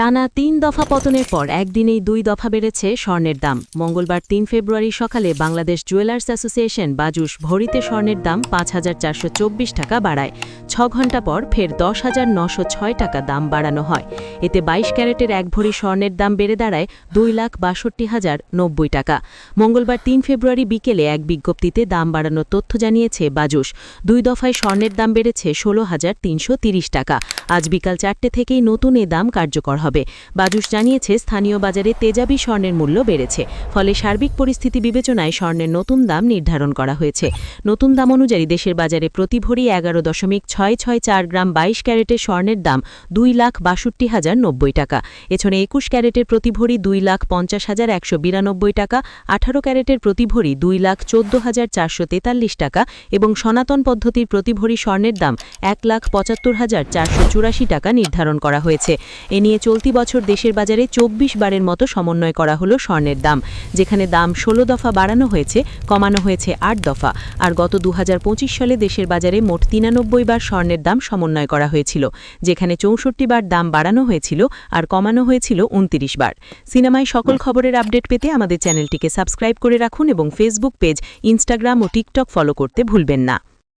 টানা তিন দফা পতনের পর একদিনেই দুই দফা বেড়েছে স্বর্ণের দাম। মঙ্গলবার তিন ফেব্রুয়ারি সকালে বাংলাদেশ জুয়েলার্স অ্যাসোসিয়েশন বাজুস ভরিতে স্বর্ণের দাম পাঁচ হাজার চারশো চব্বিশ টাকা বাড়ায়। ছ ঘণ্টা পর ফের দশ হাজার নশো ছয় টাকা দাম বাড়ানো হয়। এতে বাইশ ক্যারেটের এক ভরি স্বর্ণের দাম বেড়ে দাঁড়ায় দুই লাখ বাষট্টি হাজার নব্বই টাকা। মঙ্গলবার তিন ফেব্রুয়ারি বিকেলে এক বিজ্ঞপ্তিতে দাম বাড়ানোর তথ্য জানিয়েছে বাজুস দুই দফায় স্বর্ণের দাম বেড়েছে ষোলো হাজার তিনশো তিরিশ টাকা। আজ বিকাল চারটে থেকেই নতুন এ দাম কার্যকর হবে। বাজুস জানিয়েছে, স্থানীয় বাজারে তেজাবি স্বর্ণের মূল্য বেড়েছে। ফলে সার্বিক পরিস্থিতি বিবেচনায় স্বর্ণের নতুন দাম নির্ধারণ করা হয়েছে। নতুন দাম অনুযায়ী দেশের বাজারে প্রতি ভরি এগারো দশমিক ছয় ছয় চার গ্রাম বাইশ ক্যারেটের স্বর্ণের দাম দুই লাখ বাষট্টি হাজার নব্বই টাকা। এছাড়া একুশ ক্যারেটের প্রতি ভরি দুই লাখ পঞ্চাশ হাজার একশো বিরানব্বই টাকা, আঠারো ক্যারেটের প্রতি ভরি দুই লাখ চোদ্দ হাজার চারশো তেতাল্লিশ টাকা এবং সনাতন পদ্ধতির প্রতি ভরি স্বর্ণের দাম এক লাখ পঁচাত্তর হাজার চারশো চুরাশি টাকা নির্ধারণ করা হয়েছে। এ নিয়ে চলতি বছর দেশের বাজারে চব্বিশ বারের মতো সমন্বয় করা হলো স্বর্ণের দাম, যেখানে দাম ষোলো দফা বাড়ানো হয়েছে, কমানো হয়েছে আট দফা। আর গত দু হাজার পঁচিশ সালে দেশের বাজারে মোট তিরানব্বই বার স্বর্ণের দাম সমন্বয় করা হয়েছিল যেখানে চৌষট্টি বার দাম বাড়ানো হয়েছিল আর কমানো হয়েছিল উনতিরিশ বার। সিনেমায় সকল খবরের আপডেট পেতে আমাদের চ্যানেলটিকে সাবস্ক্রাইব করে রাখুন এবং ফেসবুক পেজ ইনস্টাগ্রাম ও টিকটক ফলো করতে ভুলবেন না।